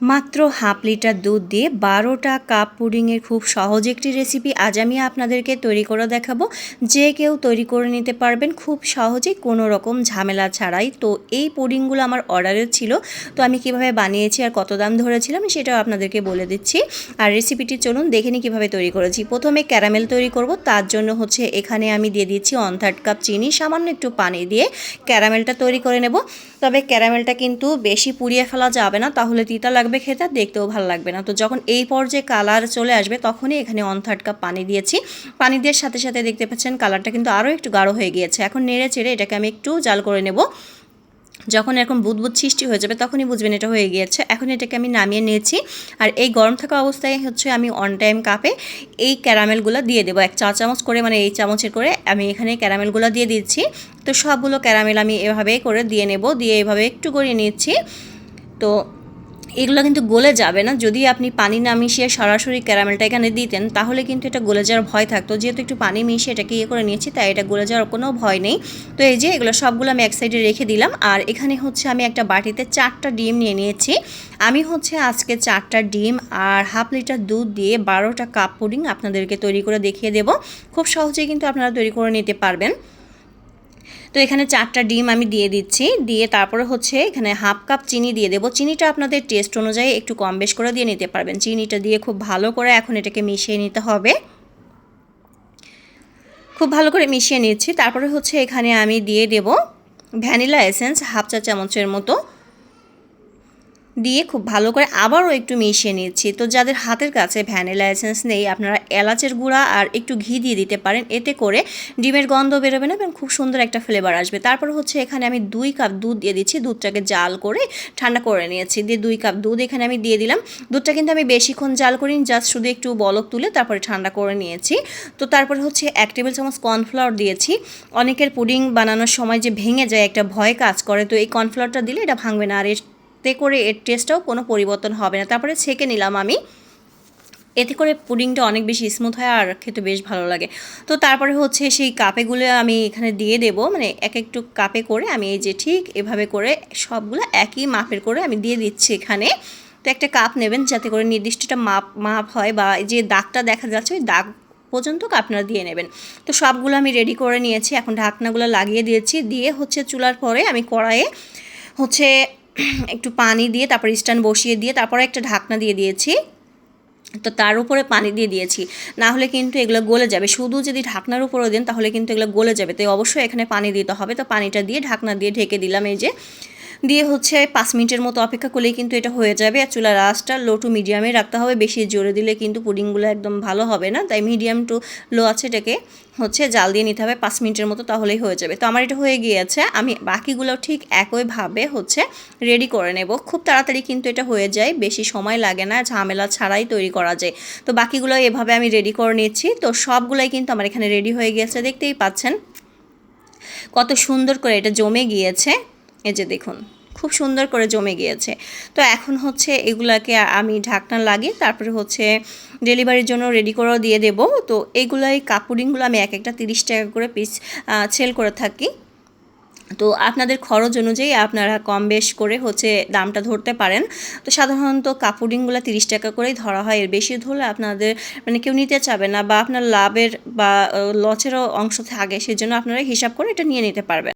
মাত্র half litre দুধ দিয়ে বারোটা কাপ পুডিংয়ের খুব সহজ একটি রেসিপি আজ আমি আপনাদেরকে তৈরি করে দেখাবো। যে কেউ তৈরি করে নিতে পারবেন খুব সহজেই কোনো রকম ঝামেলা ছাড়াই। তো এই পুডিংগুলো আমার অর্ডারের ছিল। তো আমি কীভাবে বানিয়েছি আর কত দাম ধরেছিলাম সেটাও আপনাদেরকে বলে দিচ্ছি। আর রেসিপিটি চলুন দেখে নিই কীভাবে তৈরি করেছি। প্রথমে ক্যারামেল তৈরি করব, তার জন্য হচ্ছে এখানে আমি দিয়ে দিচ্ছি ওয়ান থার্ড কাপ চিনি, সামান্য একটু পানি দিয়ে ক্যারামেলটা তৈরি করে নেব। তবে ক্যারামেলটা কিন্তু বেশি পুড়িয়ে ফেলা যাবে না, তাহলে তিতা লাগবে খেতে দেখতেও ভালো লাগবে না। তো যখন এই পর্যায়ে কালার চলে আসবে, তখনই এখানে ওয়ান থার্ড কাপ পানি দিয়েছি। পানি দেওয়ার সাথে সাথে দেখতে পাচ্ছেন কালারটা কিন্তু আরও একটু গাঢ় হয়ে গিয়েছে। এখন নেড়ে চেড়ে এটাকে আমি একটু জাল করে নেব। যখন এরকম বুদবুদ সৃষ্টি হয়ে যাবে, তখনই বুঝবেন এটা হয়ে গিয়েছে। এখন এটাকে আমি নামিয়ে নিয়েছি। আর এই গরম থাকা অবস্থায় হচ্ছে আমি অন টাইম কাপে এই ক্যারামেলগুলো দিয়ে দেবো। এক চা চামচ করে মানে এই চামচের করে আমি এখানে ক্যারামেলগুলো দিয়ে দিচ্ছি। তো সবগুলো ক্যারামেল আমি এভাবে করে দিয়ে নেব, দিয়ে এভাবে একটু করে নিচ্ছি। তো এগুলো কিন্তু গলে যাবে না। যদি আপনি পানি না মিশিয়ে সরাসরি ক্যারামেলটা এখানে দিতেন, তাহলে কিন্তু এটা গলে যাওয়ার ভয় থাকতো। যেহেতু একটু পানি মিশিয়ে এটাকে ইয়ে করে নিয়েছি, তাই এটা গলে যাওয়ার কোনো ভয় নেই। তো এই যে এগুলো সবগুলো আমি এক সাইডে রেখে দিলাম। আর এখানে হচ্ছে আমি একটা বাটিতে চারটা ডিম নিয়ে নিয়েছি। আমি হচ্ছে আজকে চারটা ডিম আর হাফ লিটার দুধ দিয়ে বারোটা কাপ পুডিং আপনাদেরকে তৈরি করে দেখিয়ে দেব। খুব সহজেই কিন্তু আপনারা তৈরি করে নিতে পারবেন। তো এখানে চারটা ডিম আমি দিয়ে দিচ্ছি। দিয়ে তারপরে হচ্ছে এখানে হাফ কাপ চিনি দিয়ে দেবো। চিনিটা আপনাদের টেস্ট অনুযায়ী একটু কম বেশ করে দিয়ে নিতে পারবেন। চিনিটা দিয়ে খুব ভালো করে এখন এটাকে মিশিয়ে নিতে হবে। খুব ভালো করে মিশিয়ে নিচ্ছি। তারপরে হচ্ছে এখানে আমি দিয়ে দেব ভ্যানিলা এসেন্স হাফ চা চামচের মতো। দিয়ে খুব ভালো করে আবারও একটু মিশিয়ে নিচ্ছি। তো যাদের হাতের কাছে ভ্যানিলা এসেন্স নেই, আপনারা এলাচের গুঁড়া আর একটু ঘি দিয়ে দিতে পারেন। এতে করে ডিমের গন্ধ বেরোবে না এবং খুব সুন্দর একটা ফ্লেভার আসবে। তারপর হচ্ছে এখানে আমি দুই কাপ দুধ দিয়ে দিচ্ছি। দুধটাকে জাল করে ঠান্ডা করে নিয়েছি। দিয়ে দুই কাপ দুধ এখানে আমি দিয়ে দিলাম। দুধটা কিন্তু আমি বেশিক্ষণ জাল করিনি, জাস্ট শুধু একটু বলক তুলে তারপরে ঠান্ডা করে নিয়েছি। তো তারপর হচ্ছে এক টেবিল চামচ কর্নফ্লাওয়ার দিয়েছি। অনেকের পুডিং বানানোর সময় যে ভেঙে যায় একটা ভয় কাজ করে। তো এই কর্নফ্লাওয়ারটা দিলে এটা ভাঙবে না। আর এর এতে করে এর টেস্টটাও কোনো পরিবর্তন হবে না। তারপরে ছেঁকে নিলাম আমি। এতে করে পুডিংটা অনেক বেশি স্মুথ হয় আর খেতে বেশ ভালো লাগে। তো তারপরে হচ্ছে সেই কাপেগুলো আমি এখানে দিয়ে দেব। মানে এক একটু কাপে করে আমি এই যে ঠিক এভাবে করে সবগুলো একই মাপের করে আমি দিয়ে দিচ্ছি এখানে। তো একটা কাপ নেবেন যাতে করে নির্দিষ্টটা মাপ মাপ হয় বা যে দাগটা দেখা যাচ্ছে ওই দাগ পর্যন্ত আপনারা দিয়ে নেবেন। তো সবগুলো আমি রেডি করে নিয়েছি। এখন ঢাকনাগুলো লাগিয়ে দিয়েছি। দিয়ে হচ্ছে চুলার পরে আমি কড়াইয়ে হচ্ছে একটু পানি দিয়ে, তারপর স্ট্যান্ড বসিয়ে দিয়ে, তারপরে একটা ঢাকনা দিয়ে দিয়েছি। তো তার উপরে পানি দিয়ে দিয়েছি। না হলে কিন্তু এগুলো গলে যাবে। শুধু যদি ঢাকনার উপরে দেন, তাহলে কিন্তু এগুলো গলে যাবে। তো অবশ্যই এখানে পানি দিতে হবে। তো পানিটা দিয়ে ঢাকনা দিয়ে ঢেকে দিলাম এই যে। দিয়ে হচ্ছে পাঁচ মিনিটের মতো অপেক্ষা করলেই কিন্তু এটা হয়ে যাবে। আর চুলার আঁচটা লো টু মিডিয়ামে রাখতে হবে। বেশি জোরে দিলে কিন্তু পুডিংগুলো একদম ভালো হবে না। তাই মিডিয়াম টু লো আছে এটাকে হচ্ছে জাল দিয়ে নিতে হবে পাঁচ মিনিটের মতো তাহলেই হয়ে যাবে। তো আমার এটা হয়ে গিয়েছে। আমি বাকিগুলো ঠিক একইভাবে হচ্ছে রেডি করে নেব। খুব তাড়াতাড়ি কিন্তু এটা হয়ে যায়। বেশি সময় লাগে না। ঝামেলা ছাড়াই তৈরি করা যায়। তো বাকিগুলো এভাবে আমি রেডি করে নিচ্ছি। তো সবগুলোই কিন্তু আমার এখানে রেডি হয়ে গিয়েছে। দেখতেই পাচ্ছেন কত সুন্দর করে এটা জমে গিয়েছে। এই যে দেখুন। খুব সুন্দর করে জমে গিয়েছে। তো এখন হচ্ছে এগুলাকে আমি ঢাকনা লাগিয়ে তারপরে হচ্ছে ডেলিভারির জন্য রেডি করেও দিয়ে দেব। তো এইগুলাই কাপুরিংগুলো আমি এক একটা তিরিশ টাকা করে পিস সেল করে থাকি। তো আপনাদের খরচ অনুযায়ী আপনারা কম বেশ করে হচ্ছে দামটা ধরতে পারেন। তো সাধারণত কাপড়িংগুলো তিরিশ টাকা করেই ধরা হয়। এর বেশি ধরলে আপনাদের মানে কেউ নিতে চাবে না বা আপনার লাভের বা লচেরও অংশ থাকে। সেজন্য আপনারা হিসাব করে এটা নিয়ে নিতে পারবেন।